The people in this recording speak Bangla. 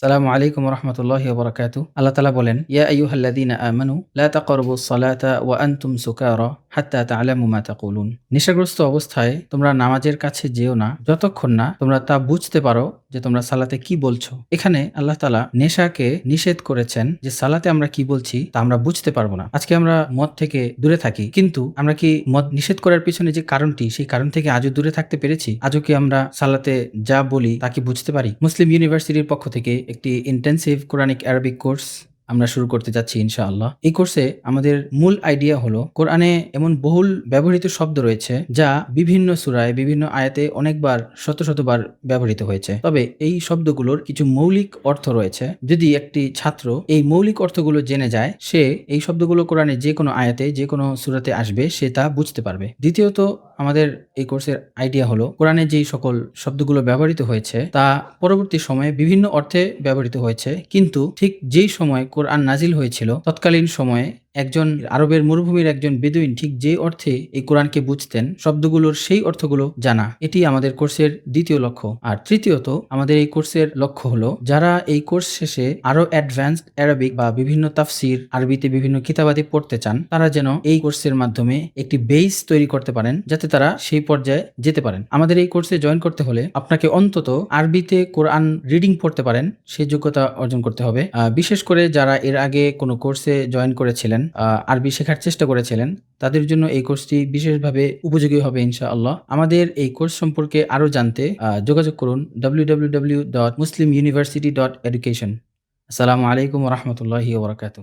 সালামু আলাইকুম রহমতুল্লাহ বরকাত আল্লাহ তালা বলেন, ইয়া আইয়ুহাল্লাযীনা আমানু, লা তাকরাবুস সালাতা ওয়া আনতুম সুকারা হাত্তা তা'লামু মা তাকুলুন। নেশাগ্রস্ত অবস্থায় তোমরা নামাজের কাছে যেও না, যতক্ষণ না তোমরা তা বুঝতে পারো যে তোমরা সালাতে কি বলছো? এখানে আল্লাহ তালা নেশাকে নিষেধ করেছেন যে সালাতে আমরা কি বলছি তা আমরা বুঝতে পারব না। আজকে আমরা মদ থেকে দূরে থাকি, কিন্তু আমরা কি মদ নিষেধ করার পিছনে যে কারণটি, সেই কারণ থেকে আজও দূরে থাকতে পেরেছি? আজও কি আমরা সালাতে যা বলি তা কি বুঝতে পারি? মুসলিম ইউনিভার্সিটির পক্ষ থেকে একটি ইন্টেন্সিভ কোরআনিক অ্যারাবিক কোর্স আমরা শুরু করতে যাচ্ছি, ইনশাআল্লাহ। এই কোর্সে আমাদের মূল আইডিয়া হলো, কোরআনে এমন বহুল ব্যবহৃত শব্দ রয়েছে, যা বিভিন্ন সুরায়, বিভিন্ন আয়াতে অনেকবার, শত শতবার ব্যবহৃত হয়েছে। তবে এই শব্দগুলোর কিছু মৌলিক অর্থ রয়েছে। যদি একটি ছাত্র এই মৌলিক অর্থগুলো জেনে যায়, সে এই শব্দগুলো কোরআনে যে কোনো আয়াতে, যে কোনো সুরাতে আসবে, সে তা বুঝতে পারবে। দ্বিতীয়ত, আমাদের এই কোর্সের আইডিয়া হলো, কোরআনে যেই সকল শব্দগুলো ব্যবহৃত হয়েছে, তা পরবর্তী সময়ে বিভিন্ন অর্থে ব্যবহৃত হয়েছে। কিন্তু ঠিক যেই সময় কোরআন নাজিল হয়েছিল তৎকালীন সময়ে একজন আরবের মরুভূমির একজন বেদুইন ঠিক যে অর্থে এই কোরআনকে বুঝতেন, শব্দগুলোর সেই অর্থগুলো জানা। এটি আমাদের কোর্সের দ্বিতীয় লক্ষ্য। আর তৃতীয়ত, আমাদের এই কোর্সের লক্ষ্য হলো, যারা এই কোর্স শেষে আরও অ্যাডভান্সড অ্যারাবিক বা বিভিন্ন তাফসির, আরবিতে বিভিন্ন কিতাবাদি পড়তে চান, তারা যেন এই কোর্সের মাধ্যমে একটি বেস তৈরি করতে পারেন, যাতে তারা সেই পর্যায়ে যেতে পারেন। আমাদের এই কোর্সে জয়েন করতে হলে আপনাকে অন্তত আরবিতে কোরআন রিডিং পড়তে পারেন সেই যোগ্যতা অর্জন করতে হবে। বিশেষ করে যারা এর আগে কোনো কোর্সে জয়েন করেছিলেন আরবি শেখার চেষ্টা করেছিলেন। তাদের জন্য এই কোর্সটি বিশেষভাবে উপযোগী হবে ইনশাআল্লাহ। আমাদের এই কোর্স সম্পর্কে আরও জানতে যোগাযোগ করুন W dot Muslim university dot education আসসালামু আলাইকুম রহমতুল্লাহি ওবরাকাতু